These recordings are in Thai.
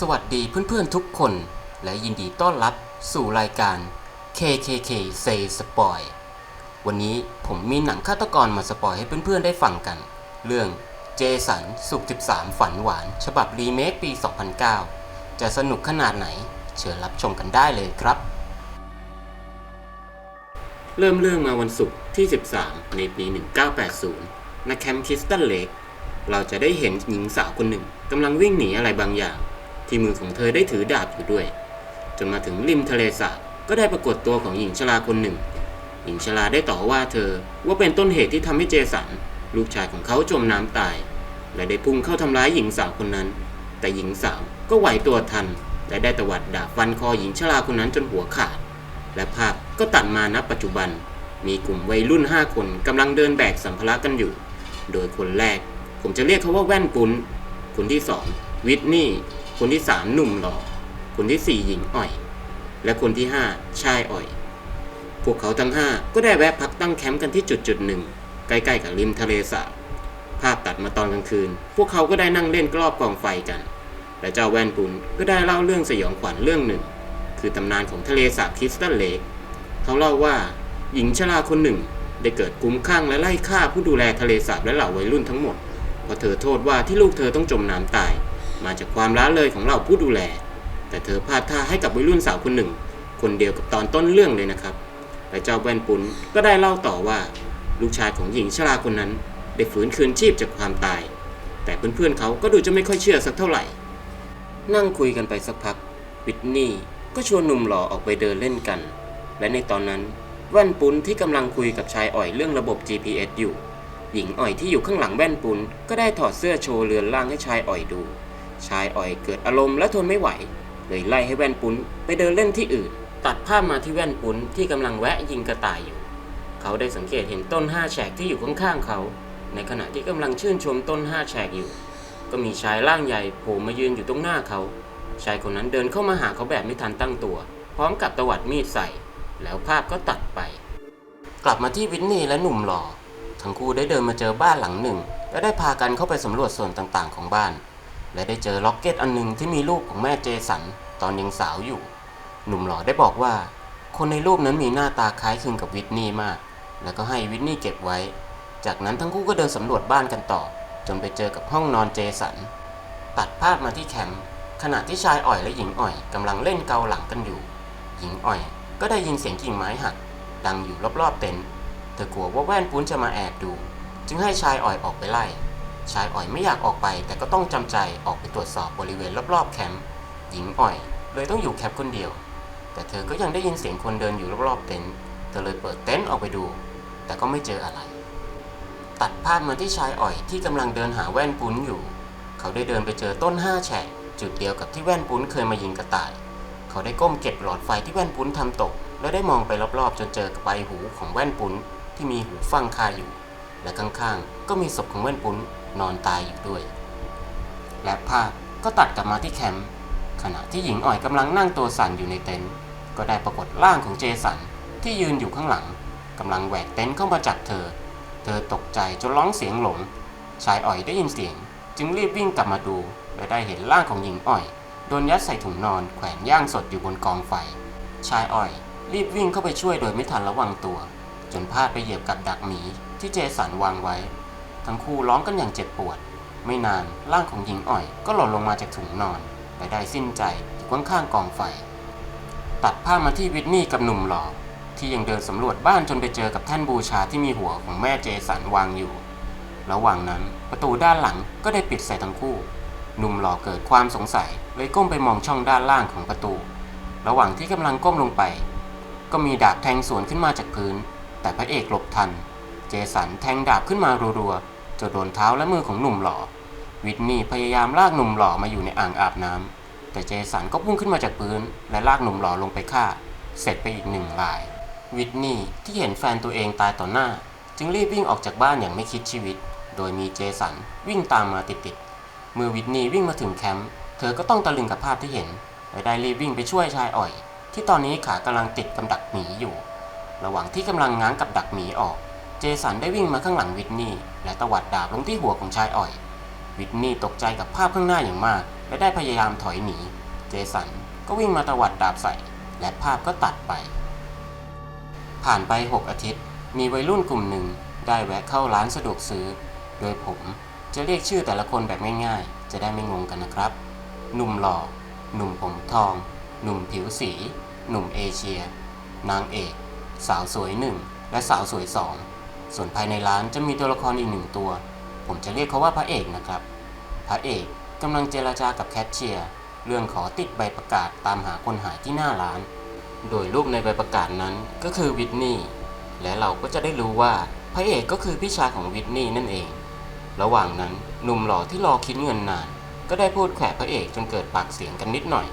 สวัสดีเพื่อนๆทุกคน และยินดีต้อนรับสู่รายการ KKK Say Spoil วันนี้ผมมีหนังฆาตกรมาสปอยให้เพื่อนๆได้ฟังกัน เรื่องเจสันสุข13 ฝันหวาน ฉบับรีเมคปี 2009 จะสนุกขนาดไหน เชิญรับชมกันได้เลยครับ เริ่มเรื่องมาวันศุกร์ที่ 13 ในปี 1980ณแคมป์คิสตันเลกเราจะได้เห็นหญิงสาวคนหนึ่งกำลังวิ่งหนีอะไรบางอย่าง ที่มือของเธอได้ถือดาบอยู่ด้วย จนมาถึงริมทะเลสาบก็ได้ปรากฏตัวของหญิงชราคนหนึ่ง หญิงชราได้ต่อว่าเธอว่าเป็นต้นเหตุที่ทำให้เจสันลูกชายของเขาจมน้ำตาย และได้พุ่งเข้าทำร้ายหญิงสาวคนนั้น แต่หญิงสาวก็ไหวตัวทัน และได้ตวัดดาบฟันคอหญิงชราคนนั้นจนหัวขาด และภาพก็ตัดมาณปัจจุบัน มีกลุ่มวัยรุ่น 5 คนกำลังเดินแบกสัมภาระกันอยู่ โดยคนแรก ผมจะเรียกเขาว่าแว่นปุ้นคนที่ 2 วิทนี่ คนที่3หนุ่มหล่อคนที่สี่หญิงอ่อย และคนที่5ชายอ่อย พวกเขาทั้ง5ก็ได้แวะพักตั้งแคมป์กันที่จุดจุดหนึ่งใกล้ๆกับริมทะเลสาบภาพตัดมาตอนกลางคืน พวกเขาก็ได้นั่งเล่นกรอบกองไฟกันและเจ้าแวนปุนก็ได้เล่าเรื่องสยองขวัญเรื่องหนึ่ง คือตำนานของทะเลสาบคริสตัลเลกเขาเล่าว่าหญิงชราคนหนึ่ง ได้เกิดกุ้มข้างและไล่ฆ่าผู้ดูแลทะเลสาบและเหล่าวัยรุ่นทั้งหมดเพราะเธอโทษว่าที่ลูกเธอต้องจมน้ำตาย มาจากความล้าเลยของเหล่าผู้ดูแล แต่เธอพลาดท่าให้กับวัยรุ่นสาวคนหนึ่ง คนเดียวกับตอนต้นเรื่องเลยนะครับ และเจ้าแว่นปุนก็ได้เล่าต่อว่า ลูกชายของหญิงชราคนนั้น ได้ฝืนคืนชีพจากความตาย แต่เพื่อนๆเขาก็ดูจะไม่ค่อยเชื่อสักเท่าไหร่ นั่งคุยกันไปสักพักวิทนี่ก็ชวนหนุ่มหล่อออกไปเดินเล่นกัน และในตอนนั้นแว่นปุ้นที่กำลังคุยกับชายอ่อยเรื่องระบบ GPS อยู่ หญิงอ่อยที่อยู่ข้างหลังแว่นปุ้นก็ได้ถอดเสื้อโชว์เรือนร่างให้ชายอ่อยดู ชายอ่อยเกิดอารมณ์และทนไม่ไหว เลยไล่ให้แว่นปุ้นไปเดินเล่นที่อื่น ตัดภาพมาที่แว่นปุ้นที่กำลังแวะยิงกระต่ายอยู่ เขาได้สังเกตเห็นต้นห้าแฉกที่อยู่ข้างๆเขา ในขณะที่กำลังชื่นชมต้นห้าแฉกอยู่ ก็มีชายร่างใหญ่โผล่มายืนอยู่ตรงหน้าเขา ชายคนนั้นเดินเข้ามาหาเขาแบบไม่ทันตั้งตัว พร้อมกับตวัดมีดใส่ แล้วภาพก็ตัดไป กลับมาที่วินนี่และหนุ่มหล่อทั้งคู่ได้เดินมาเจอบ้านหลังหนึ่งและได้พากันเข้าไปสำรวจส่วนต่างๆของบ้าน และได้เจอล็อกเก็ตอันหนึ่งที่มีรูปของแม่เจสันตอนยังสาวอยู่ หนุ่มหล่อได้บอกว่า คนในรูปนั้นมีหน้าตาคล้ายคลึงกับวิทนี่มาก แล้วก็ให้วิทนี่เก็บไว้ จากนั้นทั้งคู่ก็เดินสำรวจบ้านกันต่อ จนไปเจอกับห้องนอนเจสัน ตัดภาพมาที่แคมป์ขณะที่ชายอ่อยและหญิงอ่อยกำลังเล่นเกาหลังกันอยู่ หญิงอ่อยก็ได้ยินเสียงกิ่งไม้หัก ดังอยู่รอบๆเต็นท์เธอกลัวว่าแว่นปุ้นจะมาแอบดู จึงให้ชายอ่อยออกไปไล่ ชายอ่อยไม่อยากออกไป แต่ก็ต้องจำใจออกไปตรวจสอบบริเวณรอบๆแคมป์หญิงอ่อย เลยต้องอยู่แคมป์คนเดียว แต่เธอก็ยังได้ยินเสียงคนเดินอยู่รอบๆเต็นท์เธอเลยเปิดเต็นท์ออกไปดู แต่ก็ไม่เจออะไร ตัดภาพมาที่ชายอ่อยที่กำลังเดินหาแว่นปุ้นอยู่ เขาได้เดินไปเจอต้นห้าแฉกจุดเดียวกับที่แว่นปุ้นเคยมายิงกระต่าย เขาได้ก้มเก็บหลอดไฟที่แว่นปุ้นทำตก แล้วได้มองไปรอบๆ จนเจอกับใบหูของแว่นปุ้นที่มีหูฟังคาอยู่ และข้างๆ ก็มีศพของแว่นปุ้น นอนตายอยู่ด้วย และภาพก็ตัดกลับมาที่แคมป์ขณะที่หญิงอ่อยกำลังนั่งตัวสั่นอยู่ในเต็นท์ก็ได้ปรากฏร่างของเจสันที่ยืนอยู่ข้างหลังกำลังแหวกเต็นท์เข้ามาจับเธอ เธอตกใจจนร้องเสียงหลง ชายอ่อยได้ยินเสียง จึงรีบวิ่งกลับมาดูและได้เห็นร่างของหญิงอ่อยโดนยัดใส่ถุงนอนแขวนย่างสดอยู่บนกองไฟ ชายอ่อยรีบวิ่งเข้าไปช่วยโดยไม่ทันระวังตัว จนพลาดไปเหยียบกับดักหมีที่เจสันวางไว้ ทั้งคู่ร้องกันอย่างเจ็บปวด ไม่นานร่างของหญิงอ่อย ก็หล่นลงมาจากถุงนอนและได้สิ้นใจอยู่ข้างๆกองไฟ ตัดภาพมาที่วิทนี่กับหนุ่มหล่อที่ยังเดินสำรวจบ้านจนไปเจอกับแท่นบูชาที่มีหัวของแม่เจสันวางอยู่ ระหว่างนั้นประตูด้านหลังก็ได้ปิดใส่ทั้งคู่ หนุ่มหล่อเกิดความสงสัยเลยก้มไปมองช่องด้านล่างของประตู ระหว่างที่กำลังก้มลงไป ก็มีดาบแทงสวนขึ้นมาจากพื้น แต่พระเอกหลบทัน เจสันแทงดาบขึ้นมารัวๆ จนโดนเท้าและมือของหนุ่มหล่อ วิทนี่พยายามลากหนุ่มหล่อมาอยู่ในอ่างอาบน้ำแต่เจสันก็พุ่งขึ้นมาจากพื้น และลากหนุ่มหล่อลงไปฆ่า เสร็จไปอีกหนึ่งราย วิทนี่ที่เห็นแฟนตัวเองตายต่อหน้า จึงรีบวิ่งออกจากบ้านอย่างไม่คิดชีวิต โดยมีเจสันวิ่งตามมาติดๆเมื่อวิทนี่วิ่งมาถึงแคมป์เธอก็ต้องตะลึงกับภาพที่เห็นและได้รีบวิ่งไปช่วยชายอ่อย ที่ตอนนี้ขากำลังติดกับดักหมีอยู่ ระหว่างที่กำลังง้างกับดักหมีออก เจสันได้วิ่งมาข้างหลังวิทนี่และตวัดดาบลงที่หัวของชายอ่อย วิทนี่ตกใจกับภาพข้างหน้าอย่างมาก และได้พยายามถอยหนี เจสันก็วิ่งมาตวัดดาบใส่ และภาพก็ตัดไป ผ่านไป 6 อาทิตย์ มีวัยรุ่นกลุ่มหนึ่ง ได้แวะเข้าร้านสะดวกซื้อ โดยผมจะเรียกชื่อแต่ละคนแบบง่ายๆ จะได้ไม่งงกันนะครับ หนุ่มหล่อ หนุ่มผมทอง หนุ่มผิวสี หนุ่มเอเชีย นางเอก สาวสวยหนึ่งและสาวสวยสอง ส่วนภายในร้านจะมีตัวละครอีกหนึ่งตัว ผมจะเรียกเขาว่าพระเอกนะครับ พระเอกกำลังเจรจากับแคชเชียร์ เรื่องขอติดใบประกาศตามหาคนหายที่หน้าร้าน โดยรูปในใบประกาศนั้นก็คือวิทนี่และเราก็จะได้รู้ว่าพระเอกก็คือพี่ชายของวิทนี่นั่นเอง ระหว่างนั้นหนุ่มหล่อที่รอคิดเงินนาน ก็ได้พูดแขวะพระเอกจนเกิดปากเสียงกันนิดหน่อย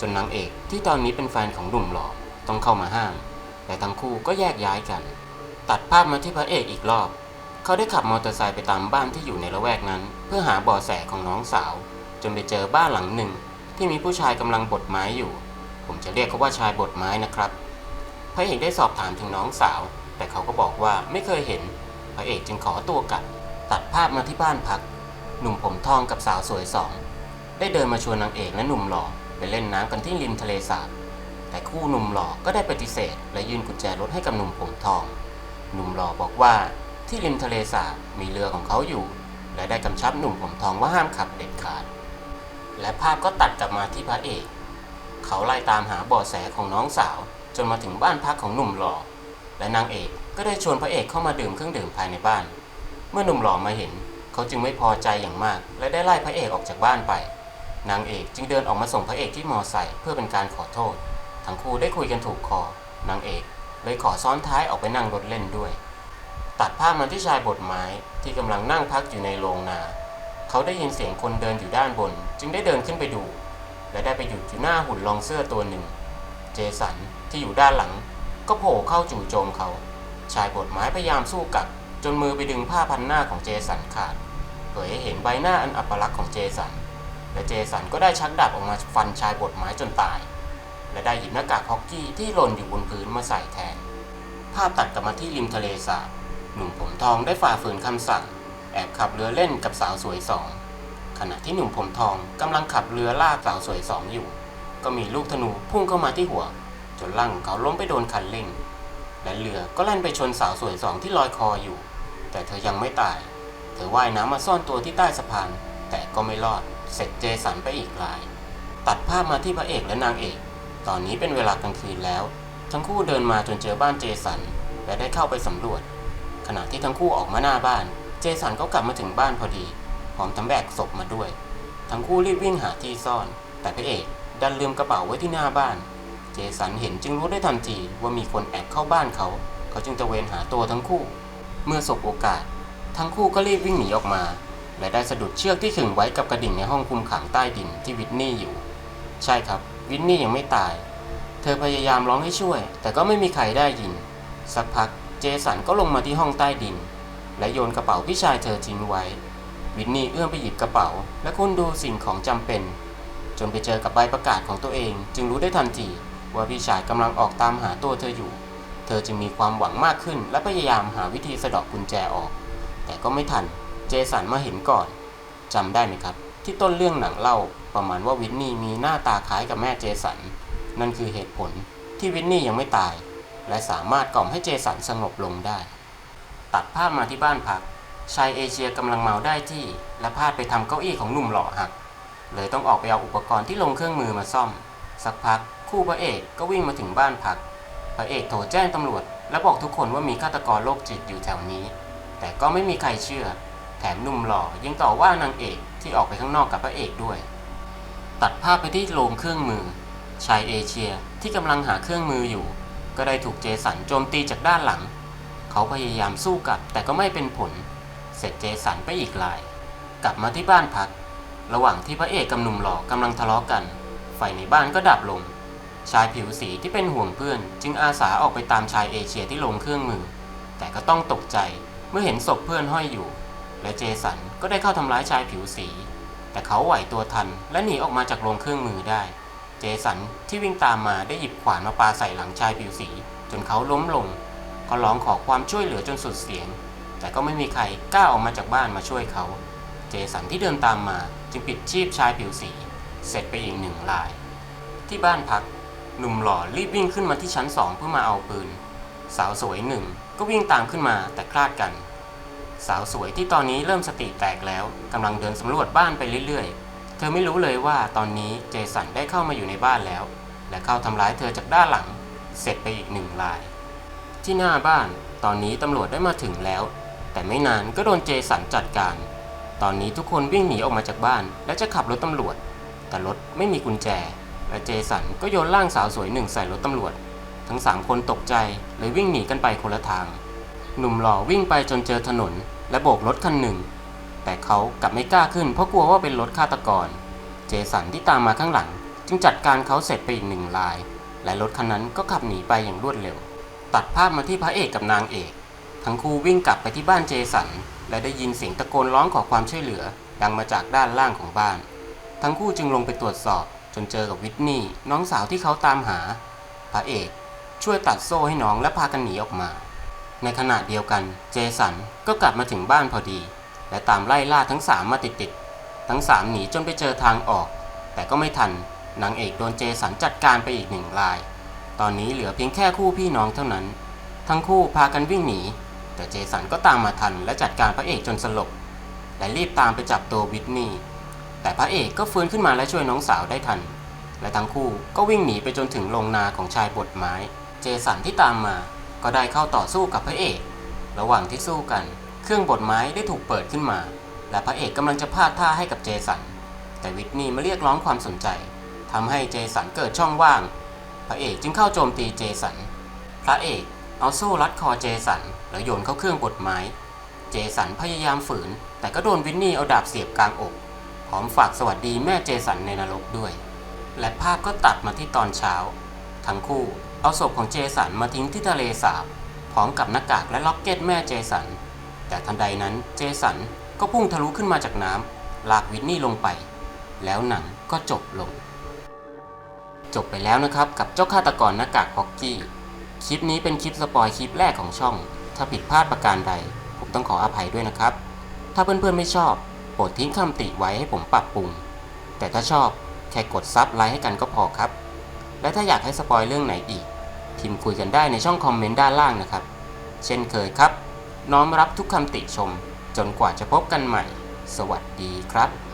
จนนางเอกที่ตอนนี้เป็นแฟนของหนุ่มหล่อต้องเข้ามาห้าม และทั้งคู่ก็แยกย้ายกัน ตัดภาพมาที่พระเอกอีกรอบ เขาได้ขับมอเตอร์ไซค์ไปตามบ้านที่อยู่ในละแวกนั้น เพื่อหาเบาะแสของน้องสาว จนไปเจอบ้านหลังหนึ่ง ที่มีผู้ชายกำลังบดไม้อยู่ ผมจะเรียกเขาว่าชายบดไม้นะครับ พระเอกได้สอบถามถึงน้องสาว แต่เขาก็บอกว่าไม่เคยเห็น พระเอกจึงขอตัวกลับ ตัดภาพมาที่บ้านพัก หนุ่มผมทองกับสาวสวยสอง ได้เดินมาชวนนางเอกและหนุ่มหล่อไปเล่นน้ำกันที่ริมทะเลสาบแต่คู่หนุ่มหล่อก็ได้ปฏิเสธ และยื่นกุญแจรถให้กับหนุ่มผมทอง หนุ่มหล่อบอกว่าที่ริมทะเลสาบมีเรือของเขาอยู่ และได้กำชับหนุ่มผมทองว่าห้ามขับเด็ดขาด และภาพก็ตัดกลับมาที่พระเอก เขาไล่ตามหาเบาะแสของน้องสาว จนมาถึงบ้านพักของหนุ่มหล่อ และนางเอกก็ได้ชวนพระเอกเข้ามาดื่มเครื่องดื่มภายในบ้าน เมื่อหนุ่มหล่อมาเห็น เขาจึงไม่พอใจอย่างมาก และได้ไล่พระเอกออกจากบ้านไป นางเอกจึงเดินออกมาส่งพระเอกที่มอไซค์เพื่อเป็นการขอโทษ ทั้งคู่ได้คุยกันถูกคอนางเอก เลยขอซ้อนท้ายออกไปนั่งรถเล่นด้วย ตัดภาพมาที่ชายบทไม้ที่กำลังนั่งพักอยู่ในโรงนา เขาได้ยินเสียงคนเดินอยู่ด้านบน จึงได้เดินขึ้นไปดู และได้ไปหยุดอยู่หน้าหุ่นรองเสื้อตัวหนึ่ง เจสันที่อยู่ด้านหลัง ก็โผล่เข้าจู่โจมเขา ชายบทไม้พยายามสู้กับจนมือไปดึงผ้าพันหน้าของเจสันขาด เผยให้เห็นใบหน้าอันอัปลักษณ์ของเจสัน และเจสันก็ได้ชักดาบออกมาฟันชายบทไม้จนตาย และได้หยิบหน้ากากฮอกกี้ที่หล่นอยู่บนพื้นมาใส่แทน ภาพตัดกลับมาที่ริมทะเลสาบหนุ่มผมทองได้ฝ่าฝืนคำสั่ง แอบขับเรือเล่นกับสาวสวยสองขณะที่หนุ่มผมทองกำลังขับเรือลากสาวสวยสองอยู่ ก็มีลูกธนูพุ่งเข้ามาที่หัว จนร่างของเขาล้มไปโดนคันเร่ง และเรือก็แล่นไปชนสาวสวยสองที่ลอยคออยู่ แต่เธอยังไม่ตาย เธอว่ายน้ำมาซ่อนตัวที่ใต้สะพาน แต่ก็ไม่รอดเสร็จเจสันไปอีกราย ตัดภาพมาที่พระเอกและนางเอก ตอนนี้เป็นเวลากลางคืนแล้ว ทั้งคู่เดินมาจนเจอบ้านเจสัน และได้เข้าไปสำรวจ ขณะที่ทั้งคู่ออกมาหน้าบ้าน เจสันก็กลับมาถึงบ้านพอดีพร้อมทั้งแบกศพมาด้วย ทั้งคู่รีบวิ่งหาที่ซ่อน แต่พระเอกดันลืมกระเป๋าไว้ที่หน้าบ้าน เจสันเห็นจึงรู้ได้ทันทีว่ามีคนแอบเข้าบ้านเขา เขาจึงตะเวนหาตัวทั้งคู่ เมื่อสบโอกาส ทั้งคู่ก็รีบวิ่งหนีออกมา และได้สะดุดเชือกที่ขึงไว้กับกระดิ่งในห้องคุมขังใต้ดินที่วิทนี่อยู่ ใช่ครับ วิทนี่ยังไม่ตาย เธอพยายามร้องให้ช่วย แต่ก็ไม่มีใครได้ยิน สักพักเจสันก็ลงมาที่ห้องใต้ดิน และโยนกระเป๋าพี่ชายเธอทิ้งไว้ วิทนี่เอื้อมไปหยิบกระเป๋า และค้นดูสิ่งของจำเป็น จนไปเจอกับใบประกาศของตัวเอง จึงรู้ได้ทันทีว่าพี่ชายกำลังออกตามหาตัวเธออยู่ เธอจึงมีความหวังมากขึ้น และพยายามหาวิธีสะดอกกุญแจออก แต่ก็ไม่ทัน เจสันมาเห็นก่อนจำได้ไหมครับ ที่ต้นเรื่องหนังเล่า ประมาณว่าวิทนี่มีหน้าตาคล้ายกับแม่เจสัน นั่นคือเหตุผลที่วิทนี่ยังไม่ตาย และสามารถกล่อมให้เจสันสงบลงได้ ตัดภาพมาที่บ้านพักชายเอเชียกำลังเมาได้ที่ และพลาดไปทำเก้าอี้ของหนุ่มหล่อหัก เลยต้องออกไปเอาอุปกรณ์ที่ลงเครื่องมือมาซ่อม สักพักคู่พระเอกก็วิ่งมาถึงบ้านพัก พระเอกโทรแจ้งตำรวจ และบอกทุกคนว่ามีฆาตกรโรคจิตอยู่แถวนี้ แต่ก็ไม่มีใครเชื่อ แถมหนุ่มหล่อยังต่อว่านางเอกที่ออกไปข้างนอกกับพระเอกด้วย ตัดภาพไปที่โรงเครื่องมือ ชายเอเชียที่กำลังหาเครื่องมืออยู่ ก็ได้ถูกเจสันโจมตีจากด้านหลัง เขาพยายามสู้กลับแต่ก็ไม่เป็นผล เสร็จเจสันไปอีกลาย กลับมาที่บ้านพัก ระหว่างที่พระเอกกับหนุ่มหล่อกำลังทะเลาะกัน ไฟในบ้านก็ดับลง ชายผิวสีที่เป็นห่วงเพื่อน จึงอาสาออกไปตามชายเอเชียที่ลงเครื่องมือ แต่ก็ต้องตกใจเมื่อเห็นศพเพื่อนห้อยอยู่ และเจสันก็ได้เข้าทำร้ายชายผิวสี แต่เขาไหวตัวทันและหนีออกมาจากโรงเครื่องมือได้ เจสันที่วิ่งตามมาได้หยิบขวานมาปาใส่หลังชายผิวสี จนเขาล้มลงเขาร้องขอความช่วยเหลือจนสุดเสียง แต่ก็ไม่มีใครกล้าออกมาจากบ้านมาช่วยเขา เจสันที่เดินตามมาจึงปิดชีพชายผิวสี เสร็จไปอีกหนึ่งราย ที่บ้านพัก หนุ่มหล่อรีบวิ่งขึ้นมาที่ชั้นสองเพื่อมาเอาปืน สาวสวยหนึ่งก็วิ่งตามขึ้นมาแต่คลาดกัน สาวสวยที่ตอนนี้เริ่มสติแตกแล้วกำลังเดินสำรวจบ้านไปเรื่อยๆ เธอไม่รู้เลยว่าตอนนี้เจสันได้เข้ามาอยู่ในบ้านแล้ว และเข้าทำร้ายเธอจากด้านหลัง เสร็จไปอีกหนึ่งราย ที่หน้าบ้านตอนนี้ตำรวจได้มาถึงแล้ว แต่ไม่นานก็โดนเจสันจัดการ ตอนนี้ทุกคนวิ่งหนีออกมาจากบ้าน และจะขับรถตำรวจ แต่รถไม่มีกุญแจ และเจสันก็โยนร่างสาวสวยหนึ่งใส่รถตำรวจ ทั้งสามคนตกใจเลยวิ่งหนีกันไปคนละทาง หนุ่มหล่อวิ่งไปจนเจอถนน และโบกรถคันหนึ่ง แต่เขากลับไม่กล้าขึ้นเพราะกลัวว่าเป็นรถฆาตกร เจสันที่ตามมาข้างหลัง จึงจัดการเขาเสร็จไปอีกหนึ่งลาย และรถคันนั้นก็ขับหนีไปอย่างรวดเร็ว ตัดภาพมาที่พระเอกกับนางเอก ทั้งคู่วิ่งกลับไปที่บ้านเจสัน และได้ยินเสียงตะโกนร้องขอความช่วยเหลือ ดังมาจากด้านล่างของบ้าน ทั้งคู่จึงลงไปตรวจสอบ จนเจอกับวิทนี่น้องสาวที่เขาตามหา พระเอก ช่วยตัดโซ่ให้น้องและพากันหนีออกมา ในขณะเดียวกันเจสันก็กลับมาถึงบ้านพอดี และตามไล่ล่าทั้งสามมาติดๆทั้งสามหนีจนไปเจอทางออก แต่ก็ไม่ทันนางเอกโดนเจสันจัดการไปอีกหนึ่งราย ตอนนี้เหลือเพียงแค่คู่พี่น้องเท่านั้น ทั้งคู่พากันวิ่งหนี แต่เจสันก็ตามมาทันและจัดการพระเอกจนสลบและรีบตามไปจับตัววิทนี่แต่พระเอกก็ฟื้นขึ้นมาและช่วยน้องสาวได้ทัน และทั้งคู่ก็วิ่งหนีไปจนถึงโรงนาของชายบดไม้ เจสันที่ตามมา ก็ได้เข้าต่อสู้กับพระเอก ระหว่างที่สู้กัน เครื่องบดไม้ได้ถูกเปิดขึ้นมา และพระเอกกำลังจะพาดท่าให้กับเจสัน แต่วิทนี่มาเรียกร้องความสนใจทำให้เจสันเกิดช่องว่าง พระเอกจึงเข้าโจมตีเจสัน พระเอกเอาโซ่รัดคอเจสันแล้วโยนเข้าเครื่องบดไม้ เจสันพยายามฝืน แต่ก็โดนวินนี่เอาดาบเสียบกลางอกพร้อมฝากสวัสดีแม่เจสันในนรกด้วย และภาพก็ตัดมาที่ตอนเช้า ทั้งคู่ เอาศพของเจสันมาทิ้งที่ทะเลสาบพร้อมกับหน้ากากและล็อกเก็ตแม่เจสัน แต่ทันใดนั้นเจสันก็พุ่งทะลุขึ้นมาจากน้ำลากวินนี่ลงไป แล้วหนังก็จบลง จบไปแล้วนะครับกับเจ้าฆาตกรหน้ากากฮอกกี้ คลิปนี้เป็นคลิปสปอยคลิปแรกของช่อง ถ้าผิดพลาดประการใด ผมต้องขออภัยด้วยนะครับ ถ้าเพื่อนๆไม่ชอบโปรดทิ้งคำติไว้ให้ผมปรับปรุง แต่ถ้าชอบแค่กดซับไลค์ให้กันก็พอครับ และถ้าอยากให้สปอยเรื่องไหนอีก พิมพ์คุยกันได้ในช่องคอมเมนต์ด้านล่างนะครับ เช่นเคยครับ น้อมรับทุกคำติชม จนกว่าจะพบกันใหม่ สวัสดีครับ